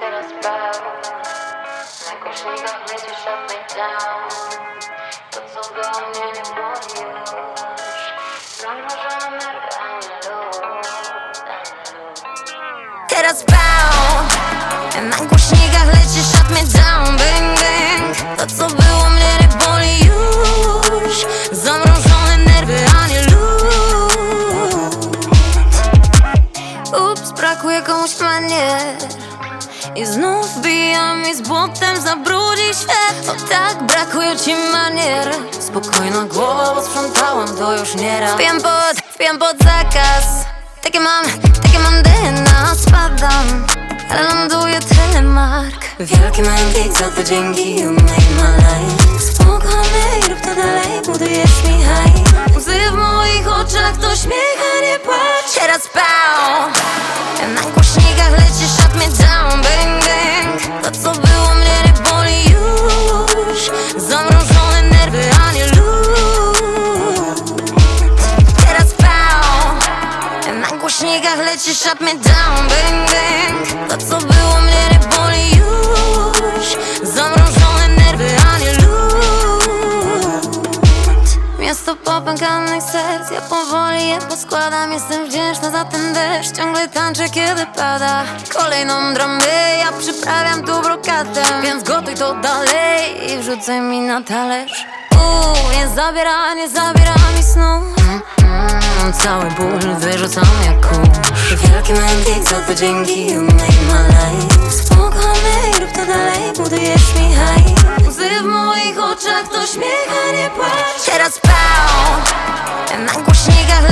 spał Na głośnikach leci shut me down. To co było mnie nie boli już low Teraz bał Na głośnikach leci shut me down Bang, bang. To co było mnie nie boli już. Zamrożone nerwy, a nie lód Ups, brakuje komuś manier I znów wbija mi z błotem Zabrudzi świat. O tak, brakuje ci manier. Spokojna głowa, bo sprzątałam to już nieraz. Wpijam pod, wpijam pod zakaz. Takie mam, takie mam DNA Spadam, ale ląduje telemark Wielki mędlik, za to dzięki You made my life głośnikach leci shut me down Bang, bang. To co było mnie nie boli już. Zamrożone nerwy, a nie lód Miasto popękanych serc Ja powoli je poskładam. Jestem wdzięczna za ten deszcz Ciągle tańczę kiedy pada. Kolejną dramę Ja przyprawiam tu brokatę Więc gotuj to dalej I wrzucaj mi na talerz. Uuu, nie zabiera, nie zabiera mi snu. Mm, mm, Cały ból wyrzucam jak kurz Wielki mędlik, za dzięki You made my life Spokojny, rób to dalej Budujesz mi high Łzy w moich oczach to śmiech, a nie płacz. Teraz pał. Na głośnikach